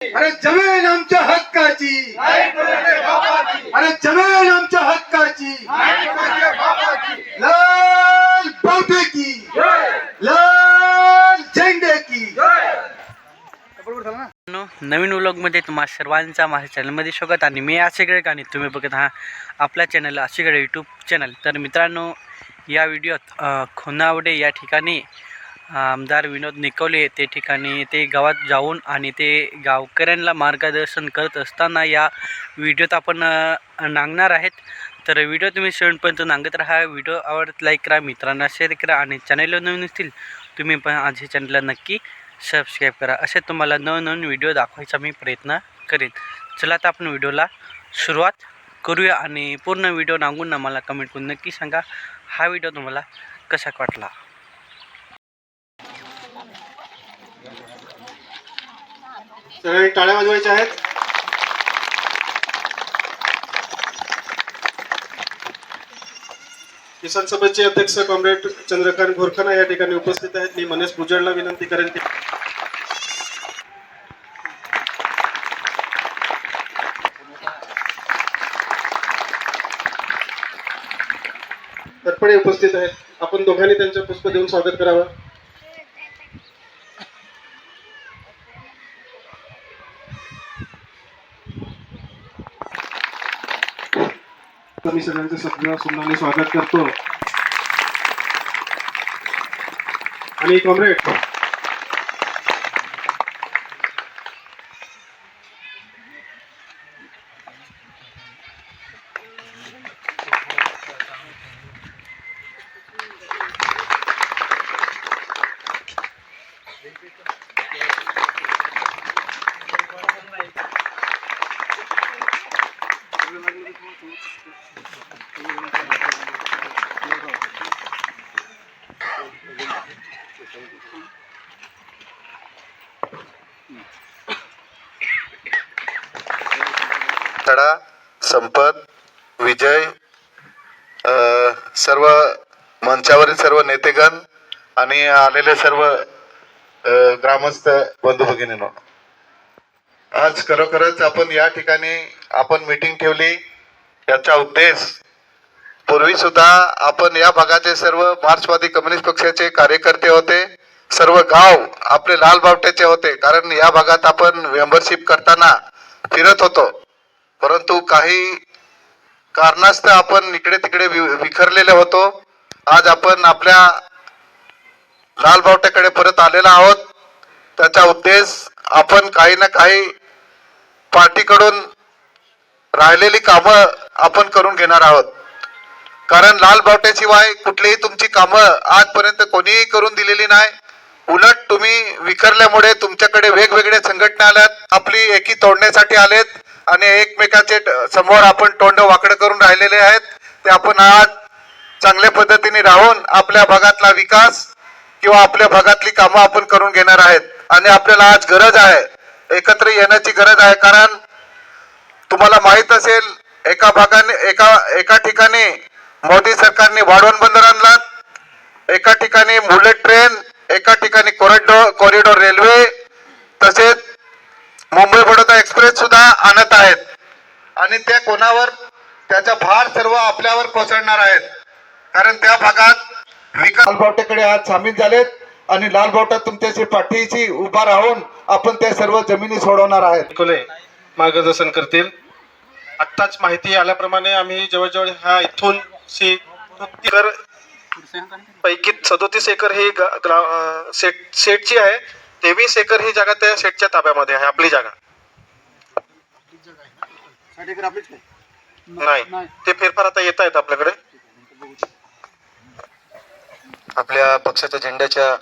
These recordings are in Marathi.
अरे जमीन आमच्या हक्काची. अरे जमीन आमच्या हक्काची. लाल बावटे की लाल झेंडे की मित्रांनो, नवीन व्लॉगमध्ये तुम्हा सर्वांचा माझ्या चॅनलमध्ये स्वागत आणि मी आशिकडे आणि तुम्ही बघत आहात आपल्या चॅनल आशिकडे यूट्यूब चॅनल. तर मित्रांनो या व्हिडिओत खोनावडे या ठिकाणी आमदार विनोद निकवले ते ठिकाणी ते गावात जाऊन आणि ते गावकऱ्यांना मार्गदर्शन करत असताना या व्हिडिओत आपण नांगणार आहेत. तर व्हिडिओ तुम्ही शेवटपर्यंत नांगत राहा. व्हिडिओ आवडत लाईक करा मित्रांना शेअर करा आणि चॅनलवर नवीन असतील तुम्ही पण आज चॅनलला नक्की सबस्क्राईब करा. असे तुम्हाला नवनवीन व्हिडिओ दाखवायचा मी प्रयत्न करेन. चला आता आपण व्हिडिओला सुरुवात करूया आणि पूर्ण व्हिडिओ नांगून मला कमेंट करून नक्की सांगा हा व्हिडिओ तुम्हाला कसा वाटला? सगळे टाळ्या वाजवायच्या आहेत. किसान सभेचे अध्यक्ष कॉम्रेड चंद्रकांत घोरखाना या ठिकाणी उपस्थित आहेत. मी मनेश भुजळला विनंती करेन की तत्पणे उपस्थित आहेत. आपण दोघांनी त्यांचं पुष्प देऊन स्वागत करावं. मी सगळ्यांचं सगळं सुंदरने स्वागत करतो. आणि कॉम्रेड तडा संपत विजय सर्व मंचावरील सर्व नेतेगण आणि आलेले सर्व ग्रामस्थ बंधू भगिनीनो. आज खरोखरच आपण या ठिकाणी आपण मीटिंग ठेवली. याचा उद्देश पूर्वी सुद्धा आपण या भागाचे सर्व मार्क्सवादी कम्युनिस्ट पक्षाचे कार्यकर्ते होते. सर्व गाव आपले लाल बावट्याचे होते. कारण या भागात आपण मेंबरशिप करताना फिरत होतो. परंतु काही कारणास्तव आपण इकडे तिकडे वि- विखरलेले होतो. आज आपण आपल्या लाल बावट्याकडे परत आलेला आहोत. त्याचा उद्देश आपण काही ना काही पार्टीकडून राहिलेली कामं आपण करून घेणार आहोत. कारण लाल बावट्याशिवाय कुठलीही तुमची कामं आजपर्यंत कोणीही करून दिलेली नाही. उलट तुम्ही विखरल्यामुळे तुमच्याकडे वेगवेगळ्या संघटना आल्यात आपली एकी तोडण्यासाठी आलेत. आणि एकमेकाचे समोर आपण तोंड वाकडं करून राहिलेले आहेत. ते आपण आज चांगल्या पद्धतीने राहून आपल्या भागातला विकास किंवा आपल्या भागातली कामं आपण करून घेणार आहेत. आणि आपल्याला आज गरज आहे एकत्र येण्याची गरज आहे कारण तुम्हाला माहीत असेल एका भागाने एका एका ठिकाणी मोदी सरकारने वाढवण बंदर आणला एका ठिकाणी बुलेट ट्रेन एका ठिकाणी कॉरिडॉर कॉरिडॉर रेल्वे तसेच मुंबई बडोदा एक्सप्रेस सुद्धा आणत आहेत. आणि ते कोणावर? त्याचा भार सर्व आपल्यावर कोसळणार आहेत. कारण त्या भागात विकास लालबावट्याकडे आज सामील झालेत आणि लालबावटा तुमच्याशी पाठीशी उभा राहून आपण त्या सर्व जमिनी सोडवणार आहेत. निकोले मार्गदर्शन करतील. आत्ताच माहिती आल्याप्रमाणे आम्ही जवळजवळ ह्या इथून शी पैकी सदोतीस एकर ही ग्रा- सेट सेटची आहे. तेवीस एकर ही जागा त्या सेटच्या ताब्यामध्ये आहे आपली जागा. नाही? ते फेरफार आता येत आहेत आपल्याकडे. आपल्या पक्षाच्या झेंड्याच्या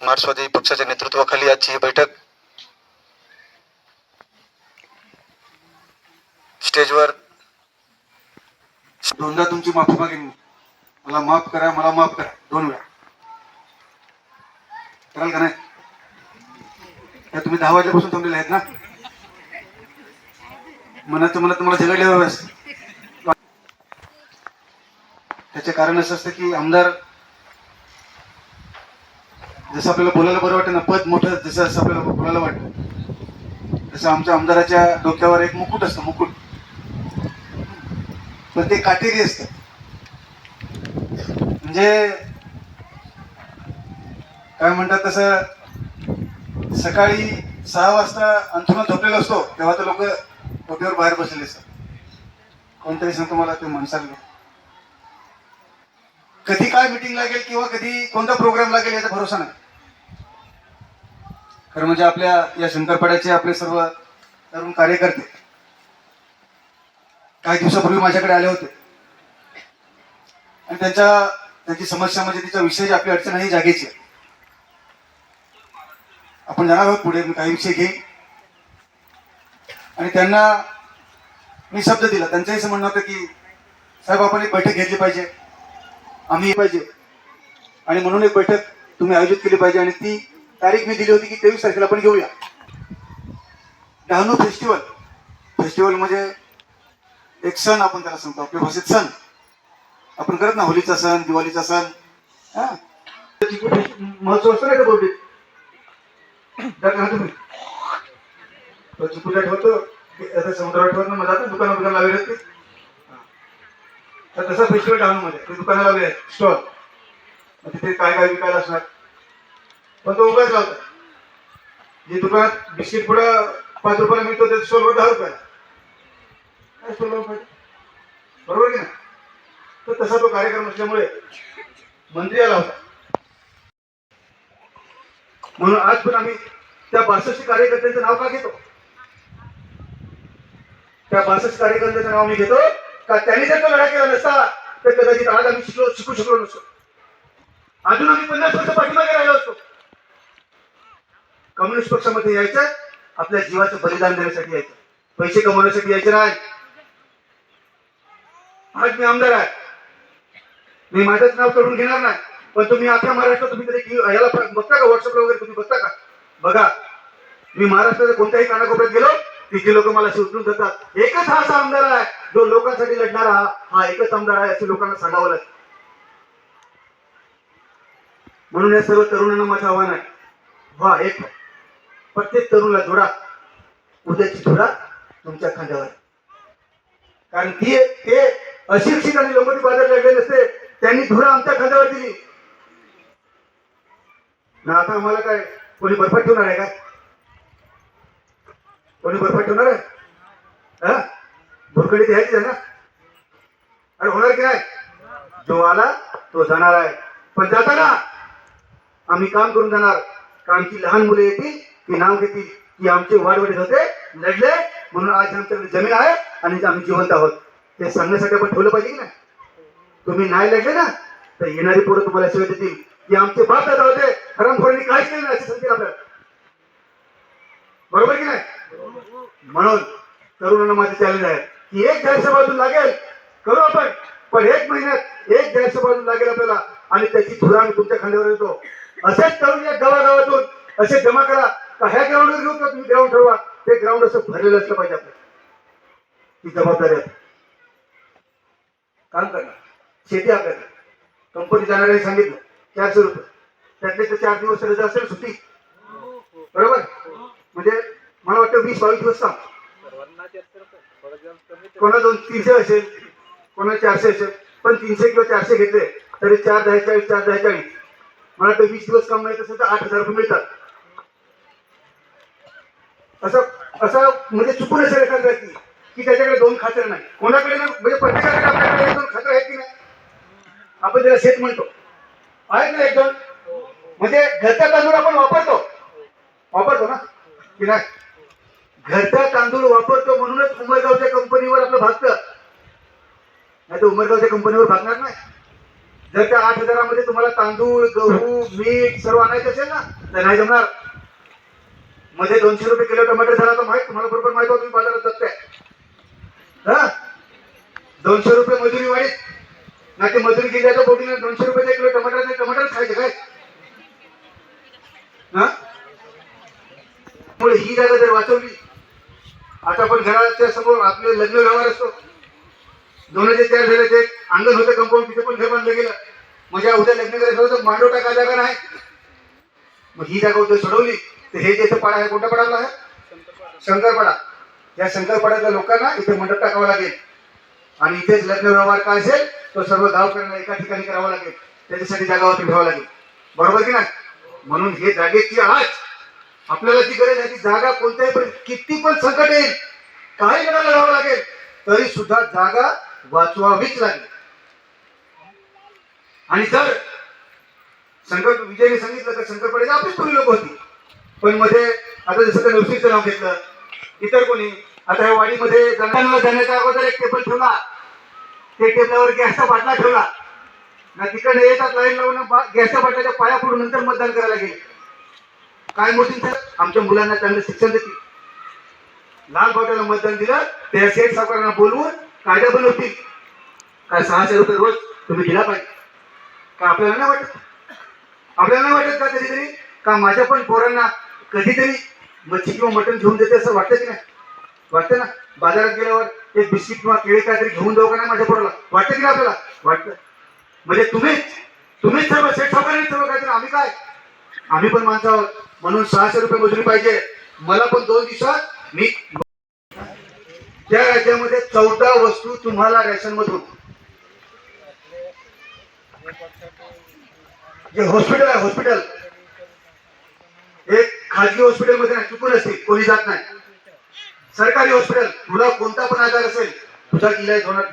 मार्क्सवादी पक्षाच्या नेतृत्वाखाली आजची ही बैठक. स्टेजवर दोनदा तुमची माफी मागेन. मला माफ करा मला माफ करा. दोन वेळा. कराल का नाही? तुम्ही दहा वाजल्यापासून थांबलेले आहेत ना? मनात मला तुम्हाला झगडले हवंस त्याचे कारण असं असतं की आमदार जसं आपल्याला बोलायला बरं वाटतं ना पद मोठं जसं असं आपल्याला बोलायला वाटतं जसं आमच्या आमदाराच्या डोक्यावर एक मुकुट असतं मुकुट. पण ते काटेरी असतं. म्हणजे काय म्हणतात तसं सकाळी सहा वाजता अंथरुणात झोपलेलो असतो तेव्हा तर लोक ओट्यावर बाहेर बसलेले असतात. कोणतरी सांगतो मला ते म्हणसाल कधी काय मिटिंग लागेल किंवा कधी कोणता प्रोग्राम लागेल याचा भरोसा नाही. खरं म्हणजे आपल्या या शंकरपाड्याचे आपले सर्व तरुण कार्यकर्ते काही दिवसापूर्वी माझ्याकडे आले होते. आणि त्यांच्या त्यांची समस्या म्हणजे तिचा विषय आपली अडचण आहे जागेची. आहे. आपण जाणार आहोत पुढे मी काही विषय घे आणि त्यांना मी शब्द दिला. त्यांचंही असं म्हणणं होतं की साहेब आपण एक बैठक घेतली पाहिजे. आम्ही पाहिजे. आणि म्हणून एक बैठक तुम्ही आयोजित केली पाहिजे. आणि ती तारीख मी दिली होती की तेवीस तारखेला आपण घेऊया. डहाणू फेस्टिवल. फेस्टिवल म्हणजे एक सण आपण त्याला सांगतो. आपल्या भाषेत सण. आपण करत ना होलीचा सण दिवाळीचा सण. हा. महोत्सव असतो नाही का बोलते ठेवतो? आता समुद्रावर ठेवतो मला दुकानं दुकान लावले असते. ते तर तसा फेस्टिवल डहाणूमध्ये ते दुकानं लावले आहेत स्टॉल. मग तिथे काय काय विकायला असणार? पण तो उगाच लावतो. जे दुकानात बिस्किट पुढं पाच रुपयाला मिळतो त्याचा स्टॉलवर दहा रुपयाला. काय स्टॉल पाहिजे? बरोबर की ना तर तसा तो कार्यक्रम असल्यामुळे मंत्री आला होता. म्हणून आज पण आम्ही त्या बासष्ट कार्यकर्त्यांचं नाव का घेतो? त्या बासष्ट कार्यकर्त्यांचं नाव मी घेतो. का त्यांनी जर तो लढा केला नसता तर कदाचित आज आम्ही शिकलो शिकू शकलो नसतो. अजून आम्ही पन्नास वर्ष पाठीमागे राहिलो असतो. कम्युनिस्ट पक्षामध्ये यायचं आपल्या जीवाचं बलिदान देण्यासाठी यायचं. पैसे कमवण्यासाठी यायचे नाही. आज मी आमदार आहे. मी माझंच नाव करून घेणार नाही. पण तुम्ही आपल्या महाराष्ट्रात तुम्ही कधी याला बघता का? व्हॉट्सअपला वगैरे तुम्ही बघता का? बघा मी महाराष्ट्राच्या कोणत्याही कानाकोपऱ्यात गेलो तिथे लोक मला उचलून जातात एकच हा असा आमदार आहे जो लोकांसाठी लढणारा हा हा एकच आमदार आहे असे लोकांना सांगावं लागतं. म्हणून या सर्व तरुणांना माझं आव्हान आहे वा एक प्रत्येक तरुणला जोडा. उद्याची धुरा तुमच्या खांद्यावर. कारण ती ते अशिक्षित आणि लोकटी बाजार लढले नसते त्यांनी धुरा आमच्या खांद्यावर दिली. ना आता आम्हाला काय कोणी बर्फात ठेवणार आहे काय कोणी बर्फात ठेवणार आहे? हा? भुरकडी द्यायची आहे ना? अरे होणार की नाही? जो आला तो जाणार आहे. पण जाताना आम्ही काम करून जाणार. का आमची लहान मुले येतील ती नाव घेतील की आमचे वाढवडील होते लढले म्हणून आज आमच्याकडे जमीन आहे आणि आम्ही जिवंत आहोत. ते सांगण्यासाठी आपण ठेवलं पाहिजे की नाही? तुम्ही नाही लढले ना तर येणारी पोरं तुम्हाला शिवाय देतील. की आमचे बाप दादा होते. हरामखोरांनी काहीच केलं नाही असे आपल्याला. बरोबर की नाही? म्हणून तरुणांना माझे चॅलेंज आहे की एक जाहीर सभा लागेल करू आपण. पण एक महिन्यात एक जाहीर सभा लागेल आपल्याला आणि त्याची धुराण तुमच्या खांद्यावर येतो. असेच तरुण या गावागावातून असे जमा करा का ह्या ग्राउंडवर घेऊ का तुम्ही ग्राउंड ठरवा? ते ग्राउंड असं भरलेलं असलं पाहिजे आपलं ही जबाबदारी आहे काम करणार शेती आपल्याला. कंपनी जाणाऱ्याने सांगितलं. चारशे रुपये. त्यातले तर चार दिवस रजा असेल सुट्टी. बरोबर? म्हणजे मला वाटतं वीस बावीस दिवस काम कोणा दोन तीनशे असेल कोणा चारशे असेल पण तीनशे किंवा चारशे घेतले तरी चार दहा चाळीस चार दहा चाळीस. मला वाटतं वीस दिवस काम मिळत असेल तर आठ हजार रुपये मिळतात. असं असं म्हणजे चुकून असेल एखाद्या व्यक्ती की त्याच्याकडे दोन खातर नाही. कोणाकडे ना म्हणजे प्रत्येकाकडे आपल्याकडे दोन खातर आहेत की नाही? आपण त्याला शेत म्हणतो. आहेत ना एक दोन? म्हणजे घरचा तांदूळ आपण वापरतो. वापरतो ना? की नाही? घरचा तांदूळ वापरतो म्हणूनच उमरगावच्या कंपनीवर आपलं भागतं. नाही तर उमरगावच्या कंपनीवर भागणार नाही. जर त्या आठ हजारामध्ये तुम्हाला तांदूळ गहू मीठ सर्व आणायचं असेल ना तर नाही जमणार. मध्ये दोनशे रुपये किलो टमाटर झाला तर माहीत तुम्हाला बरोबर माहीत होतं तुम्ही बाजारात बघताय हा? दोनशे रुपये मजुरी वाढीत. नाही ते मजुरी गेल्याच्या बोटीने दोनशे रुपये किलो टमाटर नाही टमाटर खायचे काय? त्यामुळे ही जागा जर वाचवली आता पण घराच्या समोर आपले लग्न व्यवहार असतो. दोनाचे तयार झाले ते अंगण होतं कंपाऊंड तिथे पण घर बांधलं गेलं. म्हणजे उद्या लग्न करायचं होतं मांडव टाका जागा नाही? मग ही जागा उद्या सोडवली तर हे जे पाडा आहे कोणता पाडा आहे? शंकरपाडा. या शंकरपाड्यातल्या लोकांना इथे मंडप टाकावा लागेल. आणि इथेच लग्न व्यवहार काय असेल तो सर्व गावकऱ्यांना एका ठिकाणी करावा लागेल. त्याच्यासाठी जागा ठेवावं लागेल. बरोबर की नाही? म्हणून हे जागेची आज. आपल्याला जी गरज आहे ती जागा कोणत्याही पण किती पण संकट येईल काही करायला लावावं लागेल तरी सुद्धा जागा वाचवावीच लागेल. आणि जर शंकर विजयने सांगितलं तर शंकरपाड्याची आपलीच पूर्वी लोक होती. पण मध्ये आता जसं त्या नवशीचं नाव घेतलं इतर कोणी. आता या वाडीमध्ये जंगलाला जाण्याच्या अगोदर एक टेबल ठेवला. ते टेबलावर गॅसचा बाटला ठेवला. ना तिकडे येतात लाईन लावून बा- गॅसच्या बाटल्याच्या पाया पडून नंतर मतदान करायला गेले. काय मोठी आमच्या मुलांना चांगलं शिक्षण देतील. लाल बाटाला मतदान दिलं त्या सेठ सावकारांना बोलवून कायदा बनवतील. काय सहाशे रुपये रोज तुम्ही दिला पाहिजे. का आपल्याला नाही वाटत? आपल्याला नाही वाटत का कधीतरी? का माझ्या पण पोरांना कधीतरी मच्छी किंवा मटण घेऊन देते असं वाटतं की नाही? वाटतं ना? बाजारात गेल्यावर एक बिस्किट किंवा केळी काहीतरी घेऊन जाऊ का नाही माझ्या पोराला? वाटतं की नाही आपल्याला? वाटतं. म्हणजे तुम्हीच तुम्हीच सर्व शेठ सावकारांनी सर्व काहीतरी आम्ही काय? आम्ही पण माणसं आहोत. म्हणून सहाशे रुपये मजुरी पाहिजे. मला पण दोन दिवसात मी त्या राज्यामध्ये चौदा वस्तू तुम्हाला रेशन मधून जे हॉस्पिटल आहे हॉस्पिटल एक खाजगी हॉस्पिटलमध्ये नाही चुकून असते. कोणी जात नाही. सरकारी हॉस्पिटल तुला कोणता पण आजार असेल तुझा इलाज होणार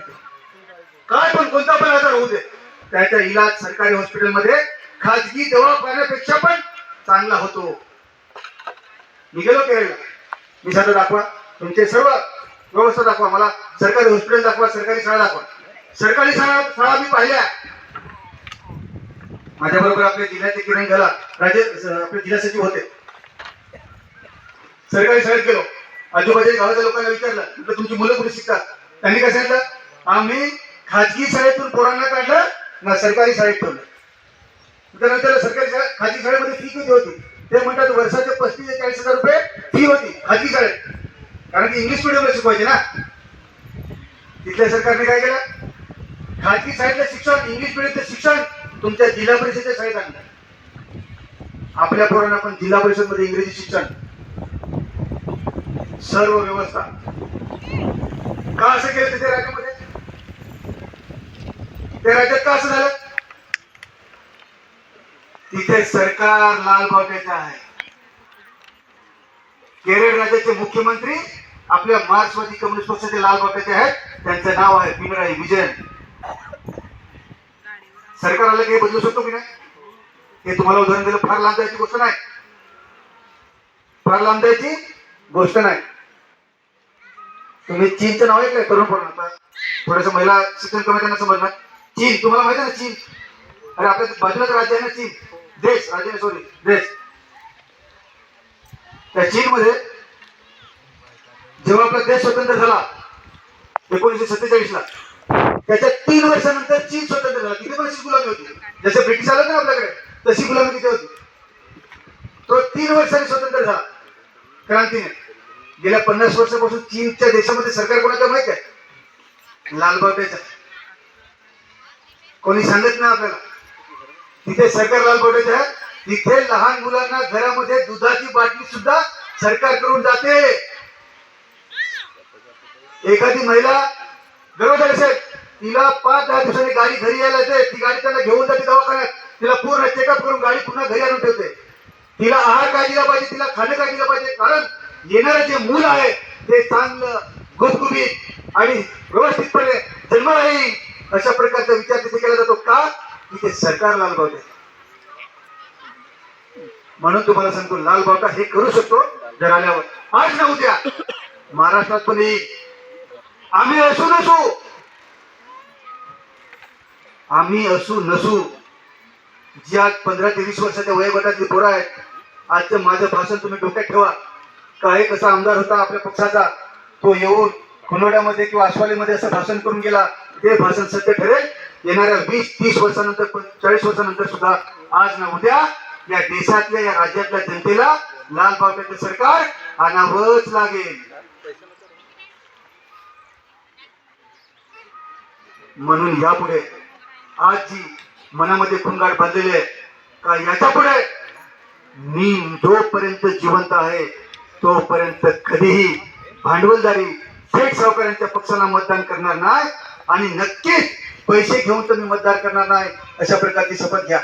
काय पण कोणता पण आजार होऊ दे. त्याचा इलाज सरकारी हॉस्पिटलमध्ये. खाजगी दवाखान्यापेक्षा पण चांगला होतो. मी गेलो केरळला. मी सगळं दाखवा. तुमचे सर्व व्यवस्था दाखवा मला. सरकारी हॉस्पिटल दाखवा सरकारी शाळा दाखवा. सरकारी शाळा शाळा मी पाहिल्या. माझ्या बरोबर आपले जिल्ह्याचे किरण घाला राज्य आपले जिल्हा सचिव होते. सरकारी शाळेत गेलो. आजूबाजूच्या गावाच्या लोकांना विचारलं तुमची मुलं कुठे शिकतात? त्यांनी काय सांगितलं? आम्ही खाजगी शाळेतून पोरांना काढलं ना सरकारी शाळेत ठेवलं. त्यानंतर त्याला सरकारी शाळेत खाजगी शाळेमध्ये फी किती होती? ते म्हणतात वर्षाचे पस्तीस ते चाळीस हजार रुपये फी होती खाजगी शाळेत. कारण की इंग्लिश मिडियमला शिकवायचे ना. तिथल्या सरकारने काय केलं? खाजगी शाळेतलं शिक्षण इंग्लिश मिडियमचं शिक्षण तुमच्या जिल्हा परिषदेच्या शाळेत आणलं. आपल्या पोरांना पण जिल्हा परिषदमध्ये इंग्रजी शिक्षण. सर्व व्यवस्था. का असं केलं तिथे राज्यामध्ये त्या राज्यात का असं झालं? तिथे सरकार लाल बावट्याचं आहे. केरळ राज्याचे मुख्यमंत्री आपल्या मार्क्सवादी कम्युनिस्ट पक्षाचे लाल बावट्याचे आहेत. त्यांचं नाव आहे पिनराई विजयन. सरकार आलं काही बदलू शकतो की नाही? हे तुम्हाला उदाहरण दिलं फार लांब जायची गोष्ट नाही. फार लांब जायची गोष्ट नाही. तुम्ही चीनचं नाव ऐकलंय तरुण पोरांना. थोडस महिला शिक्षण कमी त्यांना समजणार चीन तुम्हाला माहिती आहे ना चीन? अरे आपल्या बाजूलाच राज्य आहे ना चीन. देश राज्य सॉरी देश. त्या चीन मध्ये जेव्हा आपला देश स्वतंत्र झाला एकोणीसशे सत्तेचाळीस ला त्याच्या तीन वर्षानंतर चीन स्वतंत्र झाला. तिथे पण अशी गुलामी होती. जसे ब्रिटिश आलं ना आपल्याकडे तशी गुलामी तिथे होती. तो तीन वर्षांनी स्वतंत्र झाला. क्रांतीने. गेल्या पन्नास वर्षापासून चीनच्या देशामध्ये सरकार कोणाचं माहीत आहे? लालबावट्याचं कोणी सांगत नाही आपल्याला. तिथे सरकार लालबावट्याचं तिथे लहान मुलांना घरामध्ये दुधाची बाटली सुद्धा सरकार करून जाते. एखादी महिला गर्भवती असेल तिला पाच दहा दिवसांनी गाडी घरी यायला येते ती गाडी त्यांना घेऊन जाते दवाखान्यात. तिला पूर्ण चेकअप करून गाडी पुन्हा घरी आणून ठेवते. तिला आहार काय दिला पाहिजे तिला खाणं काय दिलं पाहिजे कारण येणारं जे मूल आहे ते चांगलं गुबगुबीत आणि व्यवस्थितपणे जन्माला येईल. अशा प्रकारचा विचार तिथे केला जातो का? तिथे सरकार लाल म्हणून तुम्हाला सांगतो लालबावटा हे करू शकतो जर आल्यावर. आज ना उद्या महाराष्ट्रात पण येईल. आम्ही असू नसू. आम्ही असू नसू. जी आज पंधरा ते वीस वर्षाच्या वयोगटातली पोरं आहेत आजचं माझं भाषण तुम्ही डोक्यात ठेवा. काय कसा आमदार होता आपल्या पक्षाचा तो येऊन खुनोड्यामध्ये किंवा आश्वालीमध्ये असं भाषण करून गेला. ते भाषण सत्य ठरेल. येणाऱ्या वीस तीस वर्षानंतर चाळीस वर्षानंतर सुद्धा आज ना उद्या या देशातल्या या राज्यातल्या जनतेला लाल बावट्याचं सरकार आणावंच लागेल. म्हणून यापुढे आज जी मनामध्ये खुंगाट बांधलेली आहे का याच्यापुढे मी जोपर्यंत जिवंत आहे तोपर्यंत कधीही भांडवलदारी थेट सावकारांच्या पक्षाला मतदान करणार नाही. आणि नक्कीच पैसे घेऊन तुम्ही मतदान करणार नाही. अशा प्रकारची शपथ घ्या.